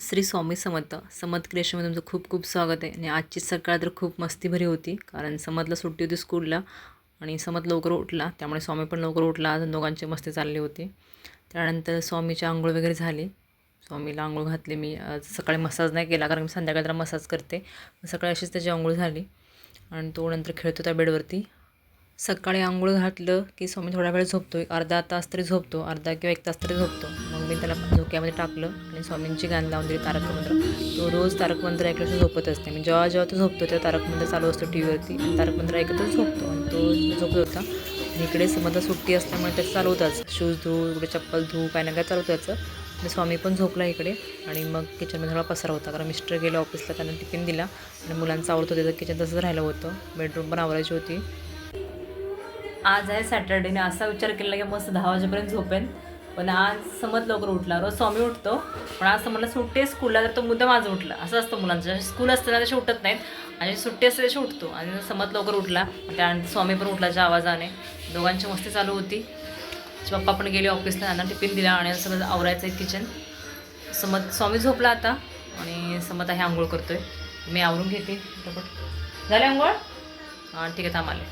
श्री स्वामी समर्थ समत क्रिएशनमध्ये तुमचं खूप खूप स्वागत आहे. आणि आजची सकाळ तर खूप मस्तीभरी होती कारण समतला सुट्टी होती स्कूलला आणि समत लवकर उठला. त्यामुळे स्वामी पण लवकर उठला. अजून दोघांची मस्ती चालली होती. त्यानंतर स्वामीची आंघोळ वगैरे झाली. स्वामीला आंघोळ घातली मी. आज सकाळी मसाज नाही केला कारण मी संध्याकाळी त्याला मसाज करते. सकाळी अशीच त्याची आंघोळ झाली. आणि तो नंतर खेळतो त्या बेडवरती. सकाळी आंघोळ घातलं की स्वामी थोडा वेळ झोपतो एक अर्धा तास तरी झोपतो. अर्धा किंवा एक तास तरी झोपतो. स्वामी मी त्याला झोक्यामध्ये टाकलं आणि स्वामींची गाण लावून दिली तारक मंत्र तो रोज तारक मंत्र ऐकल्याशिवाय झोपत असते म्हणजे मी जेव्हा जेव्हा तो झोपतो तेव्हा तारक मंत्र चालू असतो टी व्हीवरती आणि तारक मंत्र ऐकतच झोपतो आणि तो झोपत होता. आणि इकडे समजा सुट्टी असल्यामुळे त्याचं चालू होताच शूज धू इकडे चप्पल धू काय ना काय चालू त्याचं. आणि स्वामी पण झोपला इकडे आणि मग किचनमध्ये थोडा पसारा होता. कारण मिस्टर गेले ऑफिसला त्यांना टिफिन दिला आणि मुलांचं आवडत होतं. तर किचन तसंच राहिलं होतं. बेडरूम पण आवरायची होती. आज आहे सॅटर्डेने असा विचार केला की मस्त दहा वाजेपर्यंत झोपेन. पण आज समज लवकर उठला. रोज स्वामी उठतो पण आज समजला सुट्टी स्कूलला तर तो मुद्दा माझं उठला. असं असतं मुलांचं. जसे स्कूल असतं ना तसे उठत नाहीत. आणि सुट्टी असते तसे उठतो. आणि समज लवकर उठला त्यानंतर स्वामी पण उठलाच्या आवाजाने. दोघांची मस्ती चालू होती. पप्पा पण गेले ऑफिसला त्यांना टिफिन दिला आणि सगळं आवरायचं आहे किचन समज स्वामी झोपला आता. आणि समज आहे आंघोळ करतोय. मी आवरून घेते. पटापट झाले आंघोळ? हां ठीक आहे थांबाले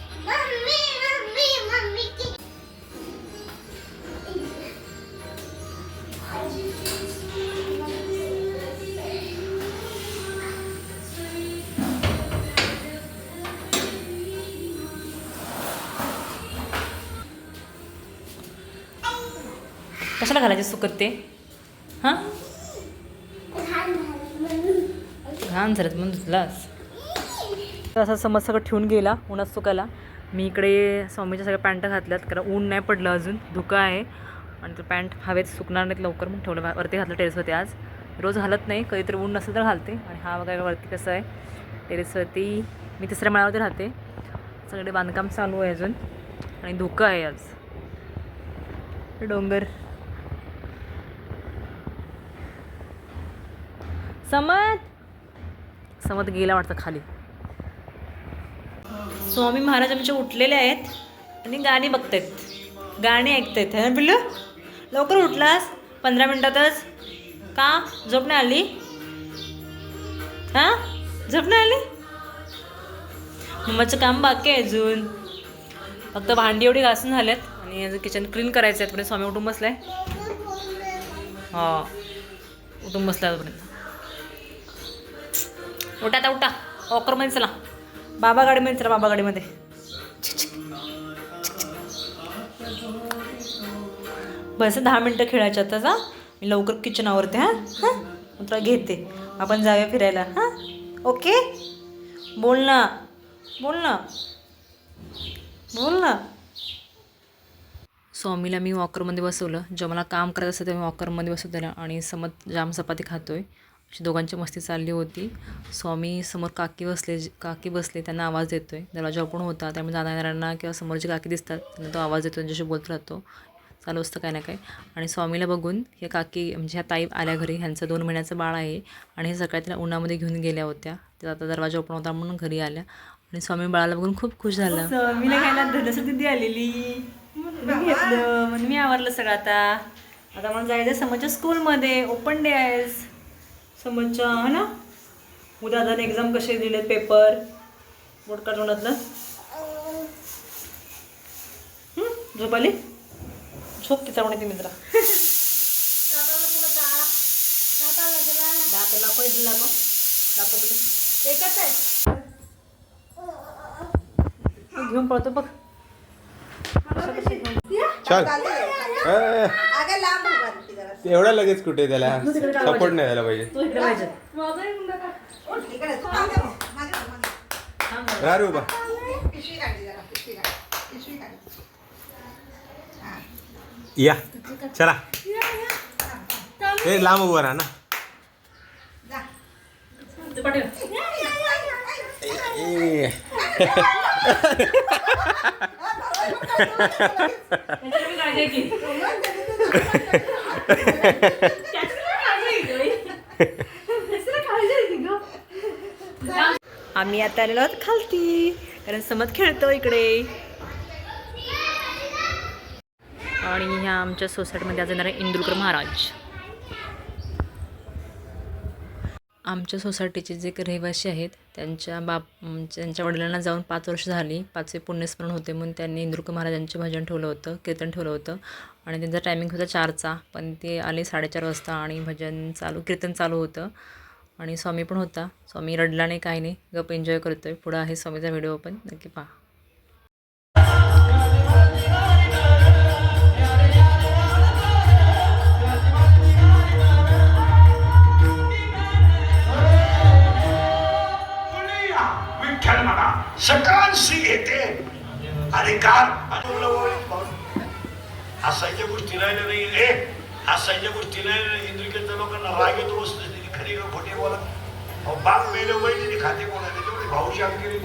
कशाला घालायचे सुकत ते? हां? घाण झालं म्हणून धुतलास. असा समज सगळं ठेवून गेला उन्हात सुकायला. मी इकडे स्वामीच्या सगळ्या पॅन्ट घातल्यात कारण ऊन नाही पडलं अजून धुकं आहे. आणि तर पॅन्ट हवेत सुकणार नाहीत लवकर म्हणून ठेवलं. वरती घातलं टेरेसवरती आज. रोज घालत नाही कधीतरी ऊन नसेल तर घालते. आणि हा वगैरे वरती कसं आहे. टेरेसवरती मी तिसऱ्या माळावरती राहते. सगळे बांधकाम चालू आहे अजून. आणि धुकं आहे आज. डोंगर. समत. समत गेला वाटतं खाली. स्वामी महाराज आमचे उठलेले आहेत आणि गाणी बघतायत. गाणी ऐकतायत. है ना पिल्लू? लवकर उठलास. पंधरा मिनटातच. का? झोप नाही आली? हां? झोप नाही आली? मम्माचं काम बाकी आहे अजून. फक्त भांडी एवढी घासून झाल्यात आणि अजून किचन क्लीन करायचं आहे स्वामी उठून बसलाय. हा. उठून बसला आतापर्यंत. उठा आता उठा. ऑकरमध्ये चला. बाबा गाडीमध्ये चला बाबा गाडीमध्ये बस दहा मिनटं खेळायच्या आता जा मी लवकर किचन आवरते हां. हां. तुला घेते. आपण जाऊया फिरायला हां. ओके? बोल ना. बोल ना. बोल ना. स्वामीला मी वॉकरमध्ये बसवलं. जेव्हा मला काम करत असतं तेव्हा वॉकरमध्ये बसवलं आणि समज जाम चपाती खातोय. अशी दोघांची मस्ती चालली होती. स्वामी समोर काकी बसले काकी बसले त्यांना आवाज देतोय. दरवाजा ओपन होता त्यामुळे जाणाऱ्यांना किंवा समोरची काकी दिसतात त्यांना तो आवाज देतो त्यांच्याशी बोलत राहतो. चालू असतं काय ना काय आणि स्वामीला बघून ह्या काकी म्हणजे ह्या ताई आल्या घरी. ह्यांचं दोन महिन्याचं बाळ आहे आणि हे सकाळी त्याला उन्हामध्ये घेऊन गेल्या होत्या. त्या आता दरवाजा ओपन होता म्हणून घरी आल्या. आणि स्वामी बाळाला बघून खूप खुश झाला. स्वामीला धनसुद्धी आलेली. मी घेतलं. म्हणून मी आवरलं सगळं आता. आता म्हणून जायचं समोरच्या स्कूलमध्ये ओपन डे आहेस. समोरच्या है ना? उद्या आता एक्झाम कसे दिले पेपर बोर्ड कार्टूनातलं झोप आली झोप तिचा म्हणे ती मित्रा दात लाको इथं लाको लाको बोले एकच आहे. घेऊन पळतो बघ. चल. एवढा लगेच कुठे त्याला? सपोर्ट नाही झाला पाहिजे. तू इकडे पाहिजे. इकडे. तू मागे बघ, मागे. बघ, मागे. राहा रे उभा हा. या. चला. ए लांब उभा राहा ना. जा. तू पाठव. ए, आम्ही आता आलेलो आहोत खालती कारण समज खेळतो इकडे. आणि ह्या आमच्या सोसायटीमध्ये आज येणार आहे इंदुरकर महाराज. आमच्या सोसायटीचे जे रहिवासी आहेत त्यांच्या बाप त्यांच्या वडिलांना जाऊन पाच वर्ष झाली. पाचवे पुण्यस्मरण होते म्हणून त्यांनी इंद्रुक महाराजांचे भजन ठेवलं होतं कीर्तन ठेवलं होतं. आणि त्यांचा टायमिंग होता चारचा पण ते आले साडेचार वाजता आणि भजन चालू कीर्तन चालू होतं. आणि स्वामी पण होता. स्वामी रडला नाही काही नाही. गप एन्जॉय करतोय. पुढं आहे स्वामीचा व्हिडिओ पण. नक्की पहा. अधिकार. काल हसायच्या गोष्टी राहिल्या नाही. रे हसायच्या गोष्टी राहिल्या नाही. इंद्रिकेच्या लोकांना राग येतो वस्तू खरी खोटी बोला. अहो, बाप मेले वहिनी खाते कोणाला तेवढी भाऊशी केली